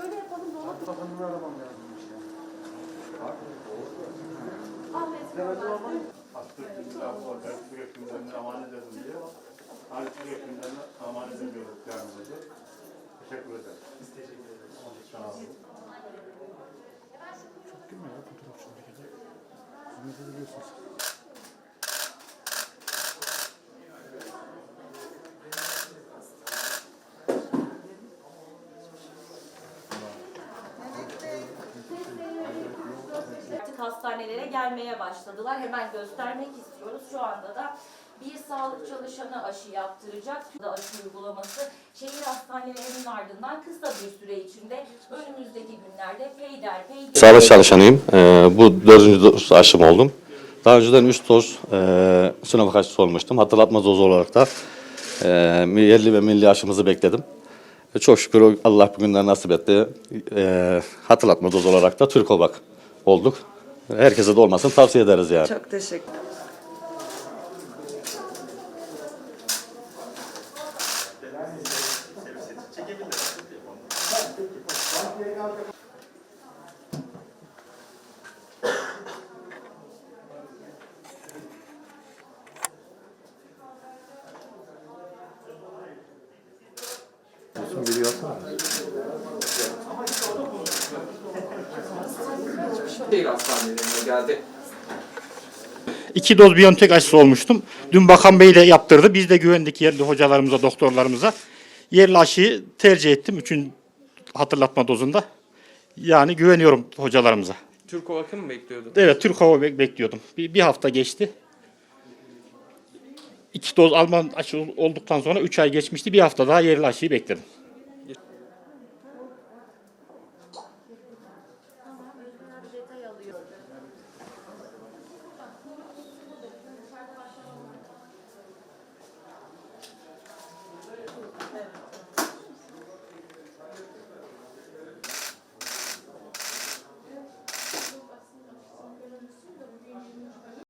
Şöyle yapalım dolap. Bakanını aramam lazımmış ya. Ahmet Atatürk'ün lafı var. Ben Türk hekimlerine emanet edin diye. Hani Türk hekimlerine emanet ediyoruz kendimizi. Teşekkür ederim. Biz teşekkür ederiz. Sağ olun. Değil mi ya fotoğrafçılar gibi? Hizmet ediliyorsunuz. Hastanelere gelmeye başladılar. Hemen göstermek istiyoruz. Şu anda da bir sağlık çalışanı aşı yaptıracak. Da aşı uygulaması şehir hastanelerinin ardından kısa bir süre içinde önümüzdeki günlerde peyderpey Sağlık çalışanıyım. Ee, bu dördüncü doz aşım oldum. Daha önceden üç doz e, Sinovac aşısı olmuştum. Hatırlatma dozu olarak da e, yerli ve milli aşımızı bekledim. E, çok şükür Allah bugünden nasip etti. E, hatırlatma dozu olarak da Türkovak olduk. Herkese de olmasın tavsiye ederiz yani. Çok teşekkür Şehir hastanelerine geldi. İki doz Biontech aşısı olmuştum. Dün Bakan Bey de yaptırdı. Biz de güvendik yerli hocalarımıza, doktorlarımıza. Yerli aşıyı tercih ettim. Üçün hatırlatma dozunda. Yani güveniyorum hocalarımıza. Türk Ovak'ı mı bekliyordun? Evet, Türk Hava Bek- bekliyordum. Bir, bir hafta geçti. İki doz Alman aşı olduktan sonra üç ay geçmişti. Bir hafta daha yerli aşıyı bekledim.